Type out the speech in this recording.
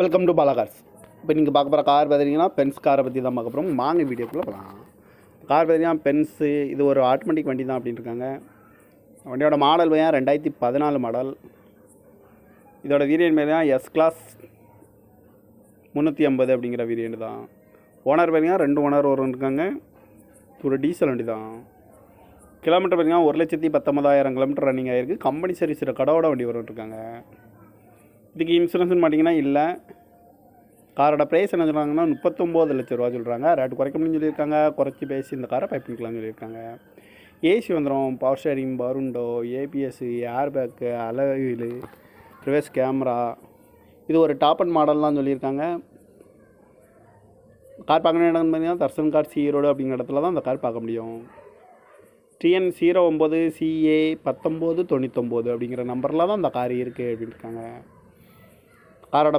Welcome to Bala Cars இப்போ நீங்கள் பார்க்க போகிற கார் பார்த்தீங்கன்னா பென்ஸ் காரை பற்றி தான் பார்க்க போகிறோம் வாங்க வீடியோக்குள்ளே போகலாம் கார் பார்த்தீங்கன்னா பென்ஸு இது ஒரு ஆட்டோமேட்டிக் வண்டி தான் அப்படின்னு இருக்காங்க வண்டியோட மாடல் பார்த்தீங்கன்னா ரெண்டாயிரத்தி பதினாலு மாடல் இதோட வீரியன் பார்த்தீங்கன்னா எஸ் கிளாஸ் முந்நூற்றி ஐம்பது அப்படிங்கிற வீரியன் தான். ஓனர் பார்த்தீங்கன்னா ரெண்டு ஓனர் வரும் இருக்காங்க. ஒரு டீசல் வண்டி தான். கிலோமீட்டர் பார்த்தீங்கன்னா ஒரு லட்சத்தி பத்தொம்பதாயிரம் கிலோமீட்டர் ரன்னிங் ஆகிருக்கு கம்பெனி சர்வீஸ் கடவோட வண்டி வரும் இருக்காங்க. இதுக்கு இன்சூரன்ஸ்னு பார்த்தீங்கன்னா இல்லை. காரோட ப்ரைஸ் என்ன சொல்கிறாங்கன்னா முப்பத்தொம்போது லட்ச ரூபா சொல்கிறாங்க ரேட் குறைக்க முடியும்னு சொல்லியிருக்காங்க. குறைச்சி பேசி இந்த காரை பைப் பண்ணிக்கலாம்னு சொல்லியிருக்காங்க. ஏசி வந்துடும் பவர் ஸ்டேரிங் பருண்டோ ஏபிஎஸ் ஏர் பேக்கு அலவிலு ரிவர்ஸ் கேமரா இது ஒரு டாப் அண்ட் மாடல்லாம் சொல்லியிருக்காங்க. கார் பார்க்கணும் இடம்னு பார்த்தீங்கன்னா தர்சன் கார் சி ரோடு அப்படிங்கிற இடத்துல தான் அந்த கார் பார்க்க முடியும். டிஎன் ஜீரோ ஒம்பது சிஏ பத்தொம்போது தொண்ணூத்தொம்போது அப்படிங்கிற நம்பரில் தான் அந்த கார் இருக்குது அப்படின்ட்டு இருக்காங்க. காரோட